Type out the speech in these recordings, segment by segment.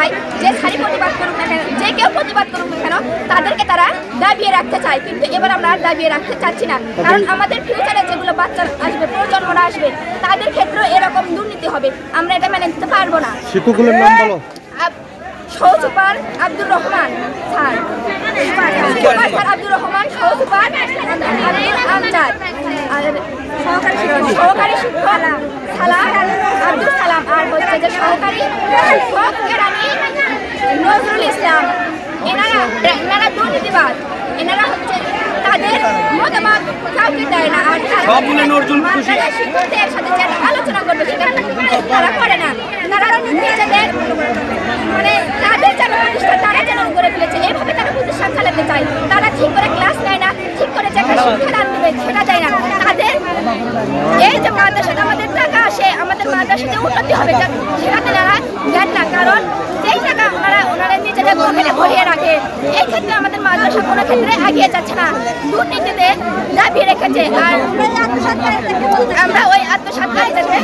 চাই যে সারি প্রতিবাদ করুক না কেন যে কেউ প্রতিবাদ করুক না কেন তাদেরকে তারা দাবিয়ে রাখতে চায়। কিন্তু এবার আমরা আর দাবিয়ে রাখতে চাচ্ছি না। কারণ আমাদের ফিউচারে যেগুলো বাচ্চা আসবে প্রজন্মরা আসবে তাদের ক্ষেত্রেও এরকম দুর্নীতি হবে। আমরা এটা মেনে নিতে পারব না। শিক্ষকগুলোর নাম বলো। সহসুপার Abdur Rahman sir. Super sir Abdur Rahman সহসুপার Amjad আর সহকারী শিক্ষক। সালাম। আব্দুল সালাম। আর হচ্ছে যে সহকারী শিক্ষক কেরানি নজরুল ইসলাম। এনারা এনারা দুর্নীতিবাদ। এনারা হচ্ছে তাদের মতামত কাউকে দেয় না। আর তারা শিক্ষকদের সাথে যে আলোচনা করবে সেটা তারা করে না। তারা নিজেদের মানে তাদের যেন প্রতিষ্ঠান তারা যেন করে ফেলেছে এভাবে তারা প্রতিষ্ঠান চালাতে চায় তারা ঠিক করে ক্লাস নেয় না ঠিক করে যে একটা শিক্ষা দান দেবে সেটা দেয় না তাদের এই যে মাদ্রাসাতে আমাদের টাকা আসে আমাদের মাদ্রাসাতে উন্নতি হবে। যা- সেটাতে তারা দেন না কারণ যেই টাকা ওনারা ওনারা নিজেদের পকেটে ভরিয়ে রাখে এই ক্ষেত্রে আমাদের মাদ্রাসা কোনো ক্ষেত্রে এগিয়ে যাচ্ছে না। দুর্নীতিতে দাবিয়ে রেখেছে। আর আমরা ওই আত্মসাৎকারীদেরকে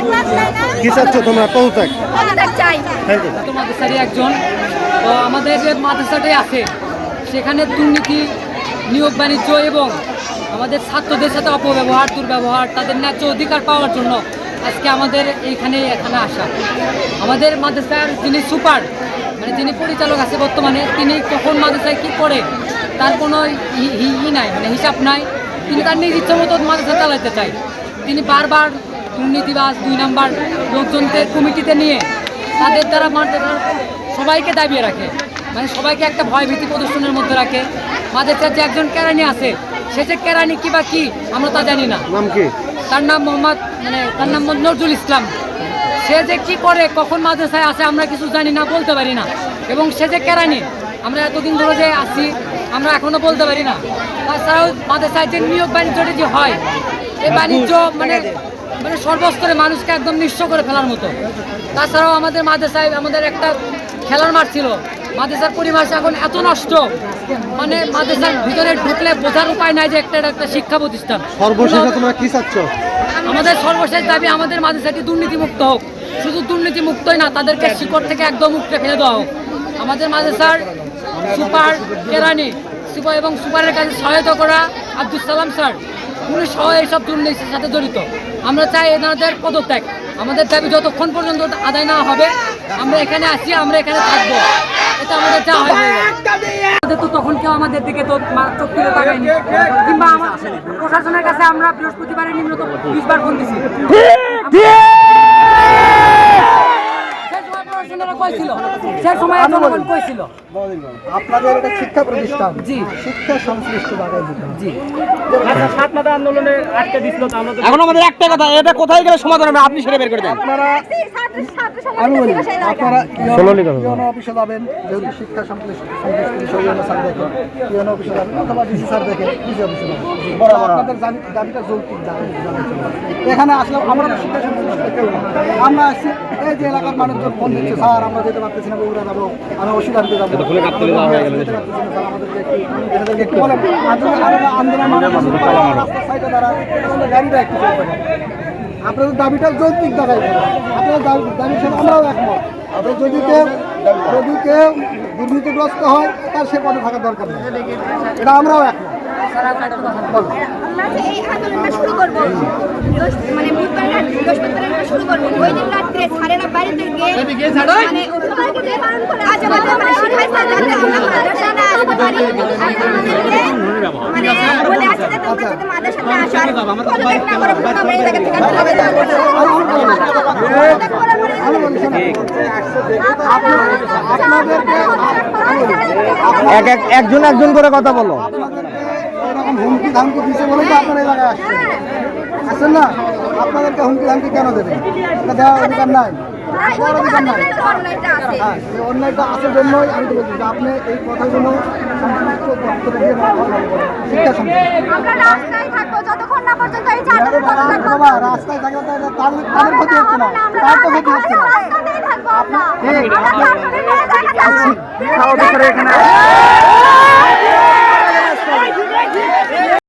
কি চাচ্ছ তোমরা? পদত্যাগ। পদত্যাগ চাই। মাদ্রাসারই একজন। তো আমাদের যে মাদ্রাসাটাই আছে সেখানে দুর্নীতি নিয়োগ বাণিজ্য এবং আমাদের ছাত্রদের সাথে অপব্যবহার দুর্ব্যবহার তাদের ন্যায্য অধিকার পাওয়ার জন্য আজকে আমাদের এইখানে এখানে আসা। আমাদের মাদ্রাসার যিনি সুপার মানে যিনি পরিচালক আছে বর্তমানে, তিনি কখন মাদ্রাসায় কী করে তার কোনো ই- নাই মানে হিসাব নাই। তিনি তার নিজ ইচ্ছা মতো মাদ্রাসা চালাতে চায় তিনি বারবার দুর্নীতিবাস দুই নাম্বার লোকজনকে কমিটিতে নিয়ে তাদের দ্বারা মাদ্রাসার সবাইকে দাবিয়ে রাখে। মানে সবাইকে একটা ভয়ভীতি প্রদর্শনের মধ্যে রাখে। মাদ্রাসার যে একজন কেরানি আছে, সে যে কেরানি কি বা কি, আমরা তা জানি না। নাম কি? তার নাম মোহাম্মদ মানে তার নাম নজরুল ইসলাম। সে যে কী করে কখন মাদ্রাসায় আসে আমরা কিছু জানি না বলতে পারি না। এবং সে যে কেরানি আমরা এতদিন ধরে যে আসি আমরা এখনও বলতে পারি না। তাছাড়াও মাদ্রাসায় যে নিয়োগ বাণিজ্যটা যে হয় এই বাণিজ্য মানে মানে সর্বস্তরে মানুষকে একদম নিঃস্ব করে ফেলার মতো। তাছাড়াও আমাদের মাদ্রাসায় আমাদের একটা খেলার মাঠ ছিল মাদ্রাসার পরিবেশ এখন এত নষ্ট। মানে মাদ্রাসার ভিতরে ঢুকলে বোঝার উপায় নাই যে একটা একটা শিক্ষা প্রতিষ্ঠান। সর্বশেষে তোমরা কি চাচ্ছ? আমাদের সর্বশেষ দাবি আমাদের মাদ্রাসাটি দুর্নীতিমুক্ত হোক। শুধু দুর্নীতিমুক্তই না তাদেরকে শিকড় থেকে একদম উপড়ে ফেলে দেওয়া হোক। আমাদের মাদ্রাসার সুপার কেরানি সুপার এবং সুপারের কাছে সহায়তা করা আব্দুল সালাম স্যার উনি সহ এইসব দুর্নীতির সাথে জড়িত। আমরা চাই এনাদের পদত্যাগ। আমাদের দাবি যতক্ষণ পর্যন্ত আদায় না হবে আমরা এখানে আসি আমরা এখানে থাকব। এটা আমাদের যা হয় যাবে। আমাদের তো তখন কেউ আমাদের দিকে তো মা- চোখ তুলে তাকায়নি। কিংবা আমার প্রশাসনের কাছে আমরা বৃহস্পতিবারে নিম্নত বিশ বার ফোন দিছি। সেই সময় প্রশাসনেরা কইছিল। সেই সময় জনগণ কইছিল। আপনাদের এটা শিক্ষা প্রতিষ্ঠান। জি। শিক্ষা সংশ্লিষ্ট দিতে হবে। জি। এখন আমাদের একটা কথা এটা কোথায় গেলে সমাধান হবে? আপনি সেটা বের করে দেন। আপনারা আপনারা ইউনো অফিসে যাবেন যেহেতু শিক্ষা সংশ্লিষ্ট সংশ্লিষ্ট ইউনো স্যার দেখেন ইউনো অফিসে যাবেন অথবা ডিসি স্যার দেখেন ডিসি অফিসে যাবেন। আপনাদের দাবিটা যৌক্তিক দাবি জানাতে হবে। এখানে আসলে আমরা তো শিক্ষা সংশ্লিষ্ট কেউ আমরা আসছি এই যে এলাকার মানুষজন ফোন দিচ্ছে স্যার আমরা যেতে পারতেছি না বগুড়া যাব আমি যাব। এনাদেরকে একটু বলেন। আন্দোলন মানে গাড়িটা একটু। আপনাদের দাবিটা যৌক্তিক দেখাই আপনার দাবি দাবির সাথে আমরাও একমত। আপনি যদি কেউ যদি কেউ দুর্নীতিগ্রস্ত হয় তার সে পদে থাকা দরকার নেই। এটা আমরাও একমত। বলো। আমরা যে এই আন্দোলনটা শুরু করব বৃহস্প- মানে শুরু করব। ওই দিন রাত্রে বলে বলি, একজন একজন করে কথা বলো। হুমকি ধামকি দিচ্ছে বলেই তো আপনারা জায়গায় আসছেন। আসছেন না? আপনাদেরকে হুমকি ধামকি কেন দেবেন? এটা দেওয়ার অধিকার নাই। দেওয়ার অধিকার নাই অনলাইনটা আছে হ্যাঁ এই অন্যায়টা আসার জন্যই আমি বলছি যে আপনি এই কথাগুলো সংশ্লিষ্ট দপ্তরে গিয়ে বলা ভালো হবে। শিক্ষা রাস্তায় থাকলে তাদের ক্ষতি হচ্ছে না তার তো ক্ষতি হচ্ছে না। শিক্ষা এখানে